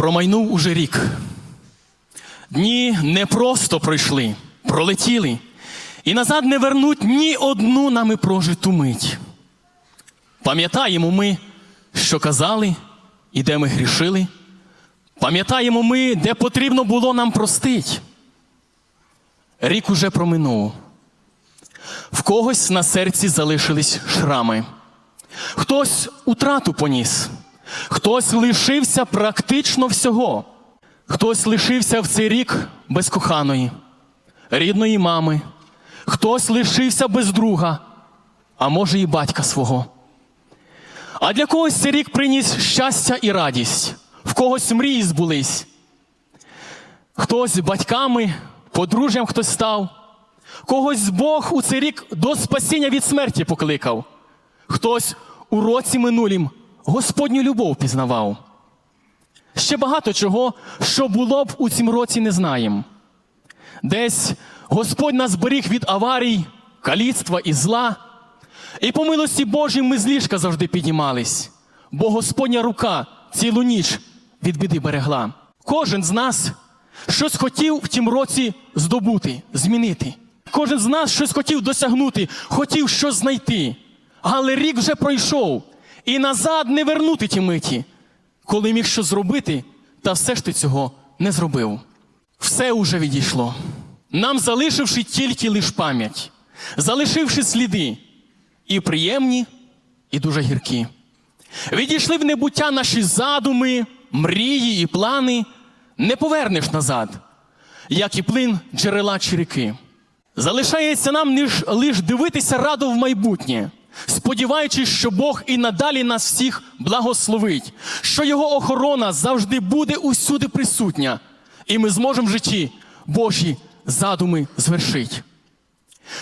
Промайнув уже рік. Дні не просто пройшли, пролетіли, і назад не вернуть ні одну нами прожиту мить. Пам'ятаємо ми, що казали і де ми грішили. Пам'ятаємо ми, де потрібно було нам простить. Рік уже проминув. В когось на серці залишились шрами. Хтось утрату поніс, хтось лишився практично всього, хтось лишився в цей рік без коханої, рідної мами, хтось лишився без друга, а може і батька свого. А для когось цей рік приніс щастя і радість, в когось мрії збулись. Хтось батьками, подружжям хтось став, когось Бог у цей рік до спасіння від смерті покликав, хтось у році минулім Господню любов пізнавав. Ще багато чого, що було б у цім році, не знаєм. Десь Господь нас беріг від аварій, каліцтва і зла. І по милості Божій ми з ліжка завжди піднімались, бо Господня рука цілу ніч від біди берегла. Кожен з нас щось хотів в тім році здобути, змінити. Кожен з нас щось хотів досягнути, хотів щось знайти. Але рік вже пройшов, і назад не вернути ті миті, коли міг щось зробити, та все ж ти цього не зробив. Все уже відійшло. Нам залишивши тільки лиш пам'ять, залишивши сліди і приємні, і дуже гіркі. Відійшли в небуття наші задуми, мрії і плани, не повернеш назад, як і плин джерела чи ріки. Залишається нам лиш дивитися радо в майбутнє, сподіваючись, що Бог і надалі нас всіх благословить, що Його охорона завжди буде усюди присутня, і ми зможемо в житті Божі задуми звершити.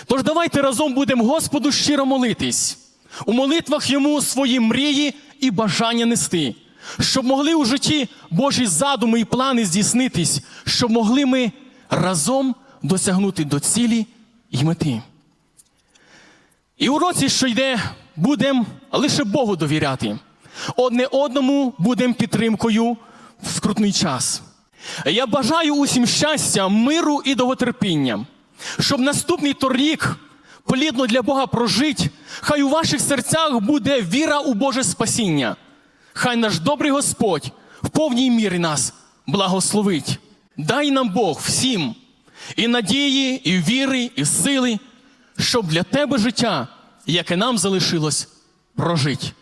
Тож давайте разом будемо Господу щиро молитись, у молитвах йому свої мрії і бажання нести, щоб могли у житті Божі задуми і плани здійснитись, щоб могли ми разом досягнути до цілі й мети. І у році, що йде, будемо лише Богу довіряти. Одне одному будемо підтримкою в скрутний час. Я бажаю усім щастя, миру і довготерпіння, щоб наступний торік плідно для Бога прожить, хай у ваших серцях буде віра у Боже спасіння. Хай наш добрий Господь в повній мірі нас благословить. Дай нам Бог всім і надії, і віри, і сили, щоб для тебе життя, яке нам залишилось, прожить.